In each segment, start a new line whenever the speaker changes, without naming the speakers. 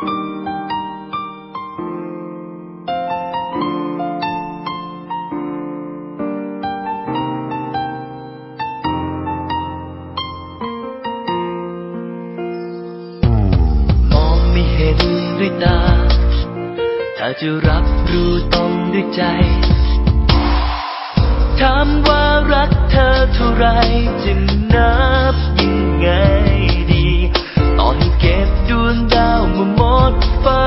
มองม่เห็นด้วยตา ถ้าจะรับรู้ต้องด้วยใจ ถามว่ารักเธอเท่าไรจะนับยังไงดี มาหมดฟ้า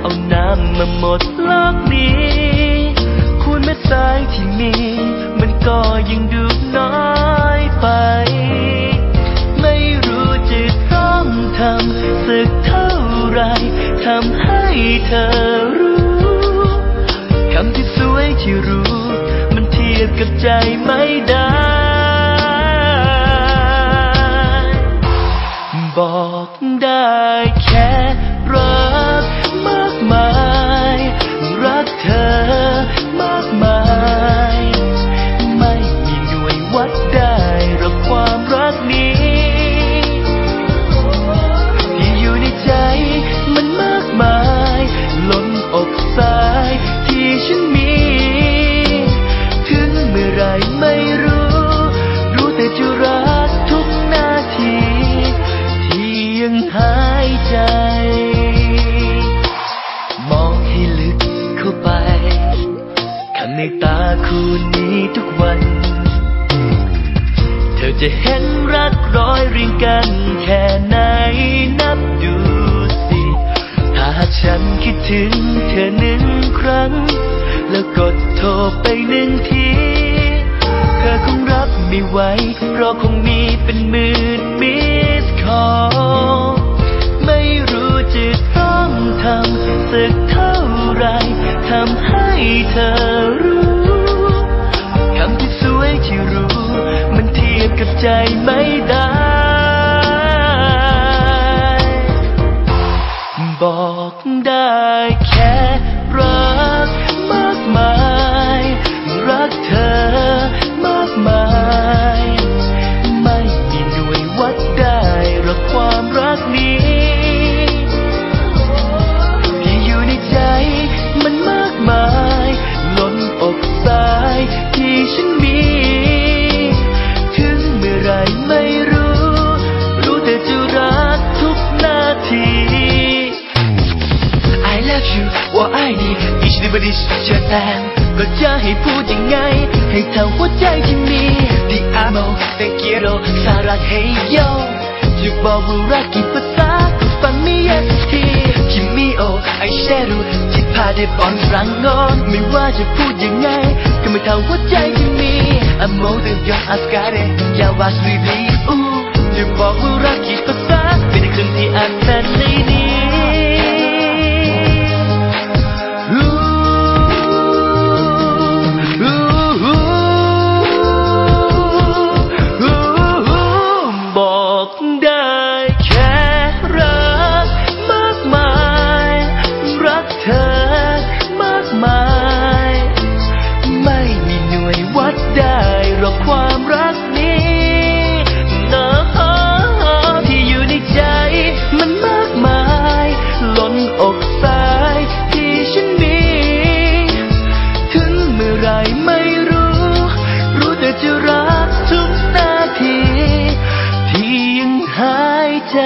เอาน้ำมาหมดโลกนี้คูณเม็ดทรายที่มี มันก็ยังดูน้อยไป ไม่รู้จะต้องทำสักเท่าไรทำให้เธอรู้คำที่สวยที่รู้ มันเทียบกับใจไม่ได้ ในตาคู่นี้ทุกวัน เธอจะเห็นรักร้อยเรียงกันแค่ไหนนับดูสิ ถ้าฉันคิดถึงเธอหนึ่งครั้ง แล้วกดโทรไปหนึ่งที เธอคงรับไม่ไหวเพราะคงมีเป็นหมื่นมิสคอ ใจไม่ได้ บอกได้แค่ อีชนิบดิชเชิญแทนก็จะให้พูดยังไง ให้เท่าหัวใจที่มี Ti amo te quiero สารักให้โยจะบอกว่ารักกี่ภาษาก็ฟังไม่ยากสักทีคิมิโอไอเชรุที่พาได้บอลรังงอนไม่ว่าจะพูดยังไง ก็ไม่เท่าหัวใจที่มี Amo te dio ascare อย่าว่าสลีลีอูจะบอกว่า หายใจ